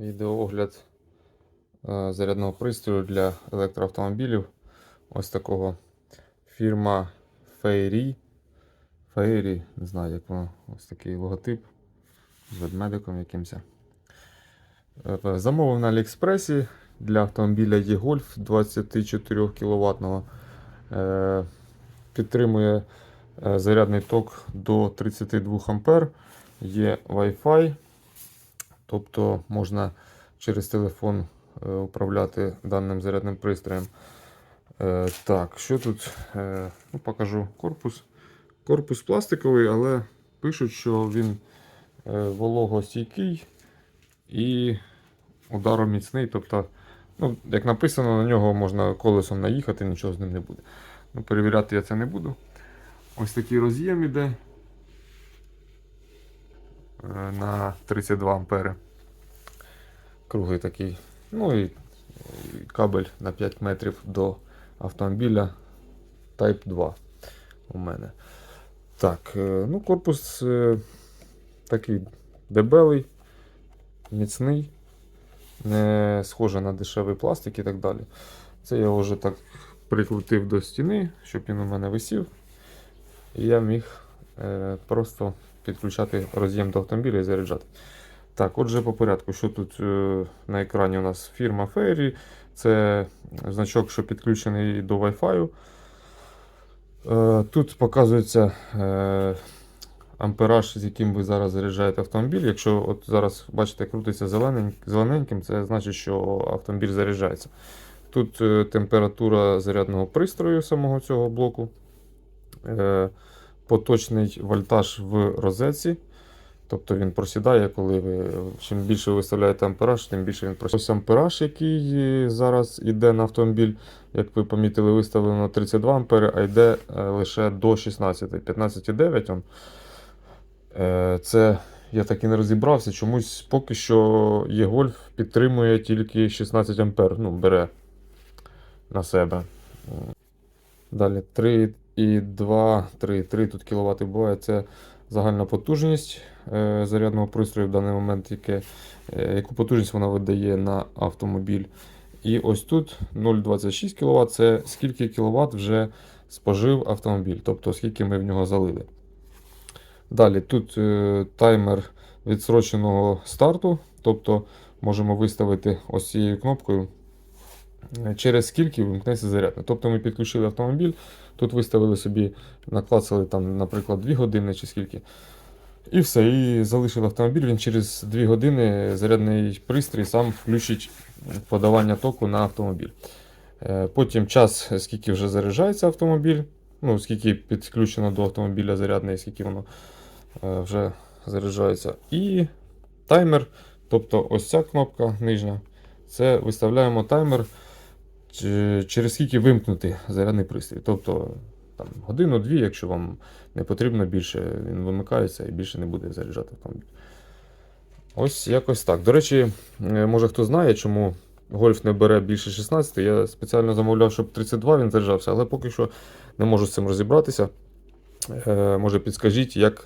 Відеоогляд е, зарядного пристрою для електроавтомобілів. Ось такого фірма Fairy. Fairy, не знаю, як воно, ось такий логотип з ведмедиком якимось. Е, Замовив на Аліекспресі для автомобіля e-Golf 24 кВт. Підтримує е, зарядний ток до 32 А. Є Wi-Fi. Тобто можна через телефон е, управляти даним зарядним пристроєм. Е, Так, що тут? Е, Ну, покажу корпус. Корпус пластиковий, але пишуть, що він вологостійкий і удароміцний. Тобто, ну, як написано, на нього можна колесом наїхати, нічого з ним не буде. Ну, Перевіряти я це не буду. Ось такий роз'єм іде на 32 ампери. Круглий такий. Ну і, кабель на 5 метрів до автомобіля Type 2 у мене. Так, е, ну корпус е, такий дебелий, міцний, не схожий на дешевий пластик і так далі. Це я вже так прикрутив до стіни, щоб він у мене висів. І я міг е, просто підключати роз'єм до автомобіля і заряджати. Так, отже, по порядку, що тут е, на екрані у нас фірма Fairy. Це значок, що підключений до Wi-Fi. Е, Тут показується е, ампераж, з яким ви зараз заряджаєте автомобіль. Якщо от зараз бачите, крутиться зеленень- зелененьким, це значить, що автомобіль заряджається. Тут е, температура зарядного пристрою самого цього блоку, е, поточний вольтаж в розетці. Тобто він просідає, коли ви чим більше ви виставляєте ампераж, тим більше він просідає. Ось ампераж, який е, зараз йде на автомобіль, як ви помітили, виставлено 32 ампери, а йде е, лише до 16, 15,9. Е, Це я так і не розібрався. Чомусь поки що e-Golf підтримує тільки 16 ампер, ну, бере на себе. Далі 3,2, 3, 3 тут кВт буває. Це загальна потужність е, зарядного пристрою в даний момент, яке, е, яку потужність вона видає на автомобіль. І ось тут 0,26 кВт це скільки кВт вже спожив автомобіль, тобто скільки ми в нього залили. Далі тут е, таймер відсроченого старту, тобто можемо виставити ось цією кнопкою, через скільки вимкнеться зарядне. Тобто ми підключили автомобіль, тут виставили собі, наклацали там, наприклад, 2 години чи скільки. І все, і залишили автомобіль. Він через 2 години зарядний пристрій сам включить подавання току на автомобіль. Е, Потім час, скільки вже заряджається автомобіль, ну, скільки підключено до автомобіля зарядний, скільки воно е, вже заряджається. І таймер, тобто ось ця кнопка нижня, це виставляємо таймер, через скільки вимкнути зарядний пристрій. Тобто там, годину-дві, якщо вам не потрібно більше, він вимикається і більше не буде заряджати автомобіль. Ось якось так. До речі, е, може хто знає, чому гольф не бере більше 16. Я спеціально замовляв, щоб 32 він заряджався, але поки що не можу з цим розібратися. Е, Може підскажіть, як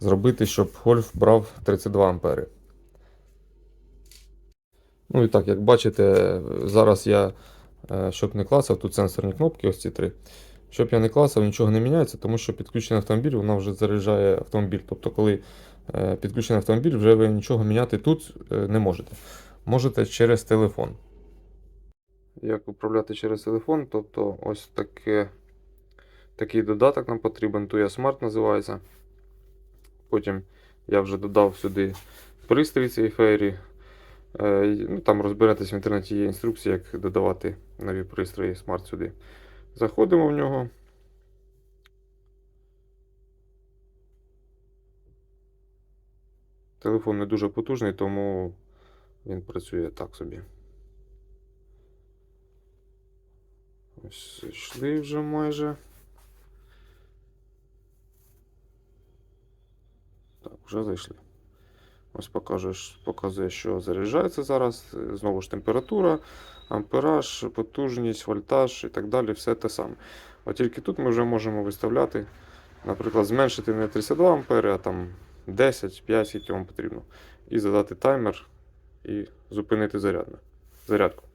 зробити, щоб гольф брав 32 ампери. Ну і так, як бачите, зараз я, щоб не клацав, тут сенсорні кнопки, ось ці три. Щоб я не клацав, нічого не міняється, тому що підключений автомобіль, вона вже заряджає автомобіль. Тобто, коли е, підключений автомобіль, вже ви нічого міняти тут е, не можете. Можете через телефон. Як управляти через телефон? Тобто, ось таке, такий додаток нам потрібен. Tuya Smart називається. Потім я вже додав сюди пристрій цієї фейрі. Е, Ну, там розберетесь в інтернеті є інструкція, як додавати нові пристрої Smart сюди. Заходимо в нього. Телефон не дуже потужний, тому він працює так собі. Ось йшли вже майже. Так, вже зайшли. Ось покажеш, показує, що заряджається зараз. Знову ж температура, ампераж, потужність, вольтаж і так далі, все те саме. От тільки тут ми вже можемо виставляти, наприклад, зменшити не 32 ампери, а там 10, 5, скільки вам потрібно. І задати таймер і зупинити зарядну. зарядку.